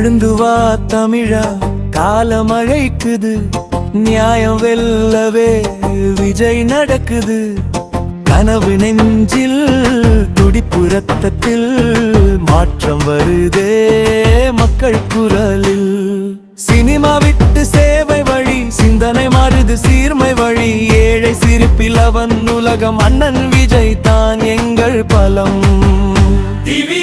எழுந்து வா தமிழா. காலம் அழைக்குது நியாயம் வெல்லவே விஜய் நடக்குது. கனவு நெஞ்சில் துடிப்பு ரத்தத்தில் மாற்றம் வருதே மக்கள் குரலில். சினிமா விட்டு சேவை வழி சிந்தனை மாறுது சீர்மை வழி. ஏழை சிரிப்பில் அவன் உலகம் அண்ணன் விஜய் தான் எங்கள் பலம். டிவி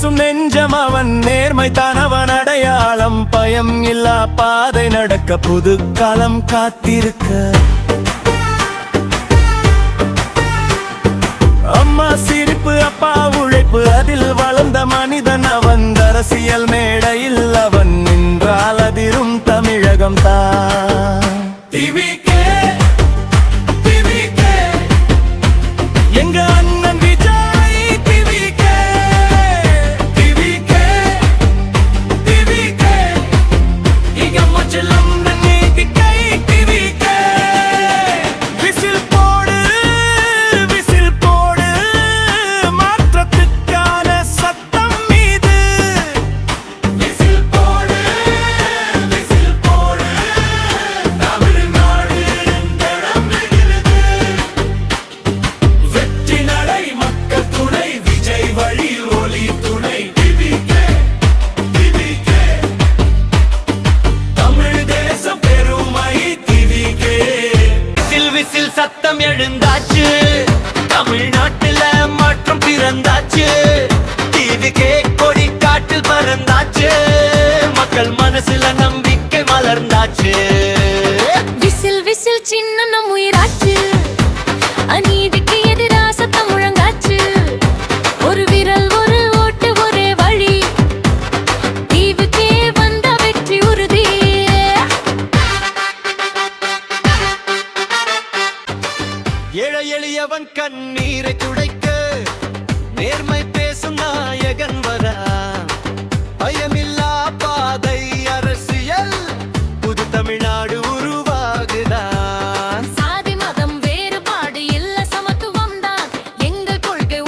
பேசும் நெஞ்சம் அவன் நேர்மை தானவன் அடையாளம். பயம் இல்லா பாதை நடக்க புது காலம் காத்திருக்க. அம்மா சிரிப்பு அப்பா உழைப்பு அதில் வளர்ந்த மனிதன் அவன். அரசியல் மேடையில் அவன் நின்றால் அதிரும் தமிழகம் தான். விசில் சத்தம் எழுந்தாச்சு. தமிழ்நாட்டுல மாற்றம் பிறந்தாச்சு. டிவி டிவிக்கே கொடி காட்டில் பறந்தாச்சு. மக்கள் மனசுல ஏழை எளியவன் கண்ணீரை துடைக்க நேர்மை பேசும் நாயகன் வரா. பயமில்லா பாதை அரசியல் புது தமிழ்நாடு உருவாகுதான். சாதி மதம் வேறுபாடு இல்ல சமத்துவம் தான். எங்கள் கொள்கை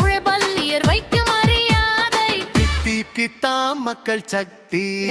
மரியாதை. தித்தி கித்தாம் மக்கள் சக்தி.